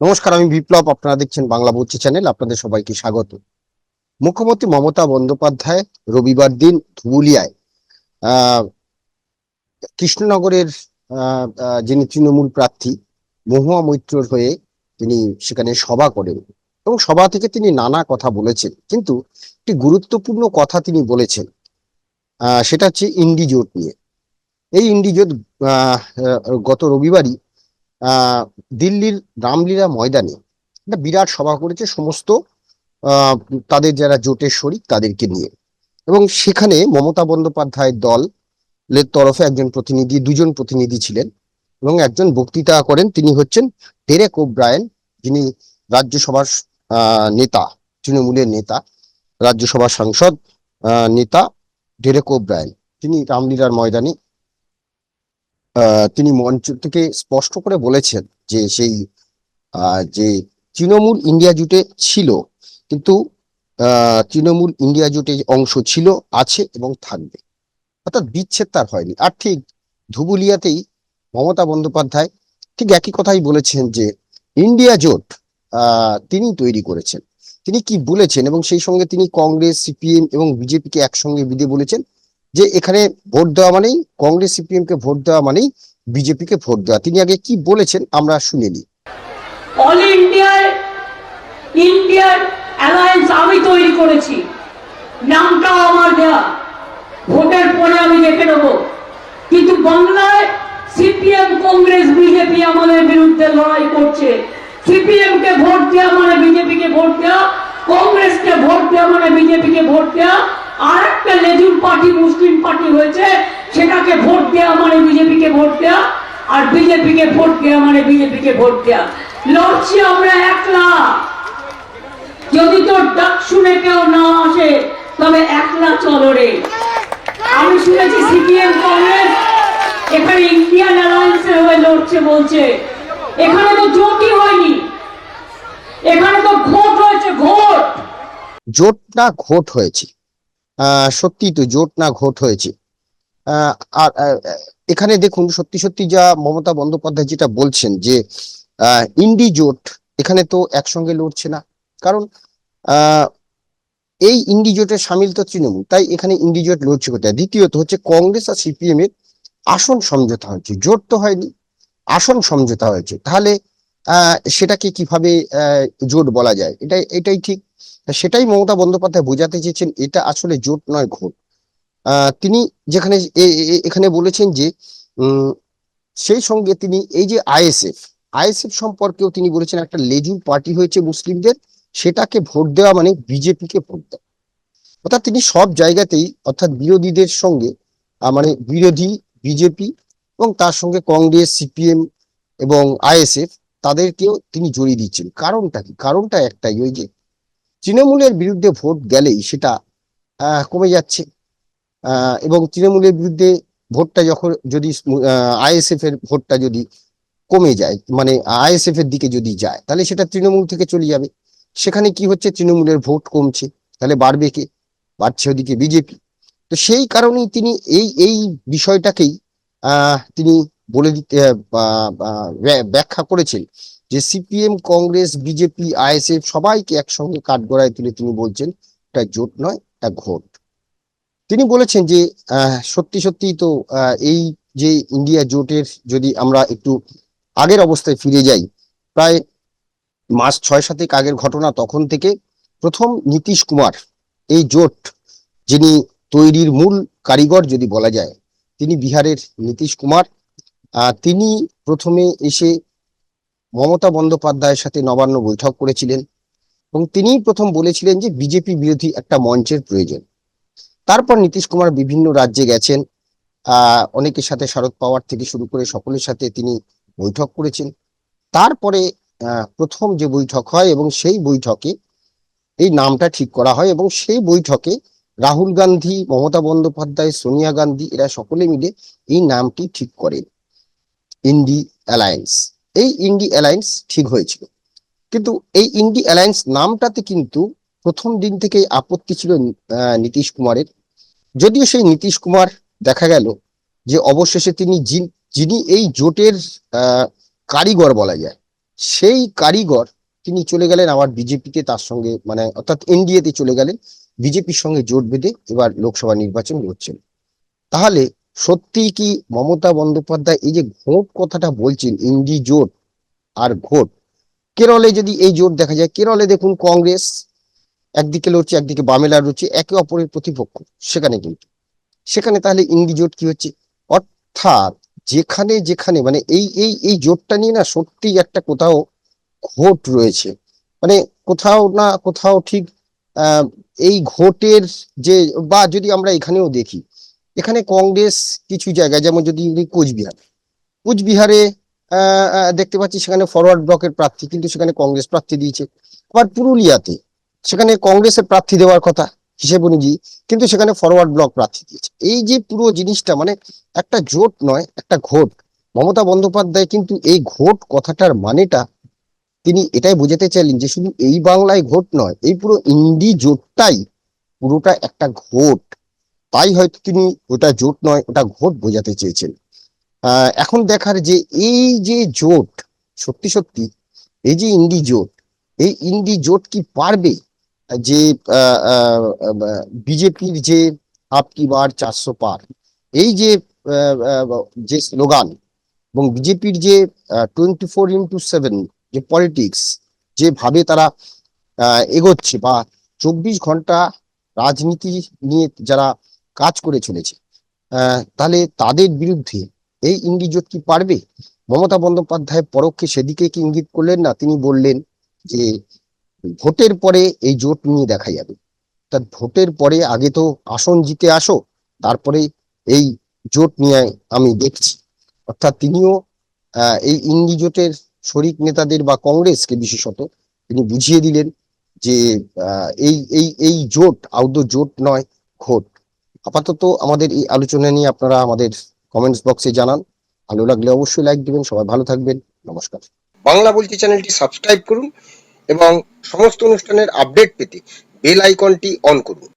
নমস্কার, আমি বিপ্লব, আপনারা দেখছেন বাংলা বলছি চ্যানেল, আপনাদের সবাইকে স্বাগত। মুখ্যমন্ত্রী মমতা বন্দ্যোপাধ্যায় রবিবার দিন ধুবুলিয়ায় কৃষ্ণনগরের যিনি তৃণমূল প্রার্থী, মহুয়া মৈত্রর হয়ে তিনি সেখানে সভা করেন এবং সভা থেকে তিনি নানা কথা বলেছেন। কিন্তু একটি গুরুত্বপূর্ণ কথা তিনি বলেছেন সেটা হচ্ছে ইন্ডিজোট নিয়ে। এই ইন্ডিজোট গত রবিবারই দিল্লির রামলীলা ময়দানে একটা বিরাট সভা করেছে সমস্ত তাদের যারা জোটের শরিক তাদেরকে নিয়ে। এবং সেখানে মমতা বন্দ্যোপাধ্যায়ের দল এর তরফে একজন প্রতিনিধি, দুজন প্রতিনিধি ছিলেন এবং একজন বক্তৃতা করেন। তিনি হচ্ছেন ডেরেক ওব্রায়েন, যিনি রাজ্যসভার নেতা, তৃণমূলের নেতা, রাজ্যসভার সাংসদ নেতা ডেরেক ওব্রায়েন। তিনি রামলীলার ময়দানে তিনি মঞ্চ থেকে স্পষ্ট করে বলেছেন যে সেই যে তৃণমূল ইন্ডিয়া জুটে ছিল, কিন্তু তৃণমূল ইন্ডিয়া জুটে অংশ ছিল, আছে এবং থাকবে। অর্থাৎ বিচ্ছেদ তার হয়নি। আর ঠিক ধুবুলিয়াতেই মমতা বন্দ্যোপাধ্যায় ঠিক একই কথাই বলেছেন যে ইন্ডিয়া জোট তিনি তৈরি করেছেন। তিনি কি বলেছেন এবং সেই সঙ্গে তিনি কংগ্রেস, সিপিএম এবং বিজেপিকে একসঙ্গে বিধে বলেছেন যে এখানে ভোট দেওয়া মানেই কংগ্রেস সিপিএম কে ভোট দেওয়া মানেই বিজেপি কে ভোট দেওয়া। তিনি আগে কি বলেছেন আমরা শুনে নিই। অল ইন্ডিয়ার ইন্ডিয়ার অ্যালায়েন্স আমি তৈরি করেছি। নামটাও আমার দেয়া। ভোটের পরে আমি দেখে নেব। কিন্তু বাংলায় সিপিএম, কংগ্রেস, বিজেপি আমাদের বিরুদ্ধে লড়াই করছে। সিপিএম কে ভোট দেওয়া মানে বিজেপি কে ভোট দেওয়া কংগ্রেসকে ভোট দেওয়া মানে বিজেপি কে ভোট দেওয়া আর একটা লেজুর পার্টি, মুসলিম পার্টি হয়েছে, সেটাকে ভোট দেওয়া মানে বিজেপি কে ভোট দেওয়া আর বিজেপি কে ভোট দেওয়া মানে বিজেপি কে ভোট দেওয়া লড়ছি আমরা একলা। যদি তোর ডাক শুনে কেউ না আসে, তবে একলা চলো রে। আমি শুনেছি সিপিএম কংগ্রেস, এখানে ইন্ডিয়ান অ্যালায়েন্সের হয়ে লড়ছে, বলছে। এখানে তো জোটই হয়নি। এখানে তো ভোট হয়েছে, ভোট। জোট না ঘোট হয়েছে। সত্যি তো জোট না ঘোট হয়েছে। আর এখানে দেখুন, সত্যি সত্যি যা মমতা বন্দ্যোপাধ্যায় যেটা বলছেন যে ইন্ডি জোট এখানে তো একসঙ্গে লড়ছে না। কারণ এই ইন্ডি জোটে সামিল তো তৃণমূল, তাই এখানে ইন্ডি জোট লড়ছে কোথায়? দ্বিতীয়ত হচ্ছে কংগ্রেস আর সিপিএম এর আসন সমঝোতা হয়েছে। জোট তো হয়নি, আসন সমঝোতা হয়েছে। তাহলে সেটাকে কীভাবে জোট বলা যায়? এটাই এটাই ঠিক। সেটাই মমতা বন্দ্যোপাধ্যায় বোঝাতে চেয়েছেন, এটা আসলে জোট নয় ঘোট তিনি যেখানে এখানে বলেছেন যে সেই সঙ্গে তিনি এই যে আইএসএফ আইএসএফ সম্পর্কেও তিনি বলেছেন একটা লেজুর পার্টি হয়েছে মুসলিমদের, সেটাকে ভোট দেওয়া মানে বিজেপিকে ভোট দেওয়া। অর্থাৎ তিনি সব জায়গাতেই, অর্থাৎ বিরোধীদের সঙ্গে মানে বিরোধী বিজেপি এবং তার সঙ্গে কংগ্রেস, সিপিএম এবং আইএসএফ, তাদেরকেও তিনি জড়িয়ে দিচ্ছেন। কারণটা কি? কারণটা একটাই, ওই যে তৃণমূলের বিরুদ্ধে ভোট গেলেই সেটা কমে যাচ্ছে। এবং তৃণমূলের বিরুদ্ধে ভোটটা যখন যদি আইএসএফ এর ভোটটা যদি কমে যায় মানে আইএসএফ এর দিকে যদি যায়, তাহলে সেটা তৃণমূল থেকে চলে যাবে। সেখানে কি হচ্ছে? তৃণমূলের ভোট কমছে। তাহলে বাড়বে কে? বাড়ছে ওদিকে বিজেপি। তো সেই কারণেই তিনি এই এই বিষয়টাকেই তিনি বলে দিতে ব্যাখ্যা করেছেন যে সিপিএম, কংগ্রেস, বিজেপি, আইএসএফ সবাইকে একসঙ্গে কাঠগড়ায় তুলে তিনি বলছেন, এটা জোট নয়, এটা ঘোট। তিনি বলেছেন যে সত্যি সত্যি তো এই যে ইন্ডিয়া জোটের যদি আমরা একটু আগের অবস্থায় ফিরে যাই, প্রায় মাস ছয় সাতেক আগের ঘটনা তখন থেকে প্রথম নীতিশ কুমার, এই জোট যিনি তৈরির মূল কারিগর যদি বলা যায়, তিনি বিহারের নীতিশ কুমার তিনি প্রথমে এসে মমতা বন্দ্যোপাধ্যায়ের সাথে নবান্ন বৈঠক করেছিলেন এবং তিনিই প্রথম বলেছিলেন যে বিজেপি বিরোধী একটা মঞ্চের প্রয়োজন। তারপর নীতিশ কুমার বিভিন্ন রাজ্যে গেছেন। অনেকের সাথে শরদ পাওয়ার থেকে শুরু করে সকলের সাথে তিনি বৈঠক করেছেন। তারপরে প্রথম যে বৈঠক হয় এবং সেই বৈঠকে এই নামটা ঠিক করা হয় এবং সেই বৈঠকে রাহুল গান্ধী, মমতা বন্দ্যোপাধ্যায়, সোনিয়া গান্ধী এরা সকলে মিলে এই নামটি ঠিক করেন ইন্ডি অ্যালায়েন্স। এই ইন্ডি অ্যালায়েন্স ঠিক হয়েছিল। কিন্তু এই ইন্ডি অ্যালায়েন্স নামটাতে কিন্তু প্রথম দিন থেকেই আপত্তি ছিল নীতিশ কুমারের। যদিও সেই নীতিশ কুমার দেখা গেল যে অবশেষে তিনি যিনি এই জোটের কারিগর বলা যায়, সেই কারিগর তিনি চলে গেলেন আবার বিজেপিতে তার সঙ্গে মানে অর্থাৎ এনডিএতে চলে গেলেন। বিজেপির সঙ্গে জোট বেঁধে এবার লোকসভা নির্বাচন লড়ছেন। তাহলে সত্যি কি মমতা বন্দ্যোপাধ্যায় এই যে ভোট কথাটা বলছেন ইন্ডি জোট আর ভোট কেরলে যদি এই জোট দেখা যায়, কেরলে দেখুন কংগ্রেস একদিকে লড়ছে, একদিকে বামেলা লড়ছে, একে অপরের প্রতিপক্ষ, সেখানে কিন্তু। সেখানে তাহলে ইন্ডি জোট কি হচ্ছে? অর্থাৎ যেখানে যেখানে মানে এই এই এই জোটটা নিয়ে না সত্যি একটা কোথাও ঘোট রয়েছে। মানে কোথাও না কোথাও ঠিক এই ঘোটের যে, বা যদি আমরা এখানেও দেখি এখানে কংগ্রেস কিছু জায়গায় যেমন যদি কোচবিহার। কোচবিহারে দেখতে পাচ্ছি সেখানে ফরওয়ার্ড ব্লকের প্রার্থী, কিন্তু সেখানে কংগ্রেস প্রার্থী দিয়েছে। আবার পুরুলিয়াতে, সেখানে কংগ্রেসের প্রার্থী দেওয়ার কথা হিসেব অনুযায়ী, কিন্তু সেখানে ফরওয়ার্ড ব্লক প্রার্থী দিয়েছে। এই যে পুরো জিনিসটা মানে একটা জোট নয়, একটা ঘোট। মমতা বন্দ্যোপাধ্যায় কিন্তু এই ঘোট কথাটার মানেটা তিনি এটাই বোঝাতে চাইলেন যে শুধু এই বাংলায় ঘোট নয়, এই পুরো ইন্ডি জোটটাই পুরোটা একটা ঘোট। তাই হয়তো তিনি ওটা জোট নয়, ওটা ঘোট বোঝাতে চেয়েছেন। এখন দেখার যে এই যে জোট, সত্যি সত্যি, এই যে ইন্ডি জোট, এই ইন্ডি জোট কি পারবে যে বিজেপির যে আপকি বার চারশো পার? এই যে যে স্লোগান এবং বিজেপির যে টোয়েন্টি ফোর ইন্টু সেভেন যে পলিটিক্স যেভাবে তারা এগোচ্ছে বা চব্বিশ ঘণ্টা রাজনীতি নিয়ে যারা কাজ করে চলেছে। তাহলে তাদের বিরুদ্ধে এই ইন্ডি জোট কি পারবে? মমতা বন্দ্যোপাধ্যায় পরোক্ষে সেদিকে কি ইঙ্গিত করলেন না তিনি বললেন যে, ভোটের পরে এই জোট নিয়ে দেখা যাবে। তা ভোটের পরে আগে তো আসন জিতে আসো, তারপরে এই জোট নিয়ে আমি দেখছি। অর্থাৎ তিনিও এই ইন্ডি জোটের শরিক নেতাদের বা কংগ্রেসকে বিশেষত তিনি বুঝিয়ে দিলেন যে এই এই এই জোট আউটডোর জোট নয় ঘোট আপাতত আমাদের এই আলোচনা নিয়ে আপনারা আমাদের কমেন্টস বক্সে জানান। ভালো লাগলে অবশ্যই লাইক দিবেন, সবাই ভালো থাকবেন, নমস্কার। বাংলা বলছি চ্যানেলটি সাবস্ক্রাইব করুন এবং সমস্ত অনুষ্ঠানের আপডেট পেতে বেল আইকনটি অন করুন।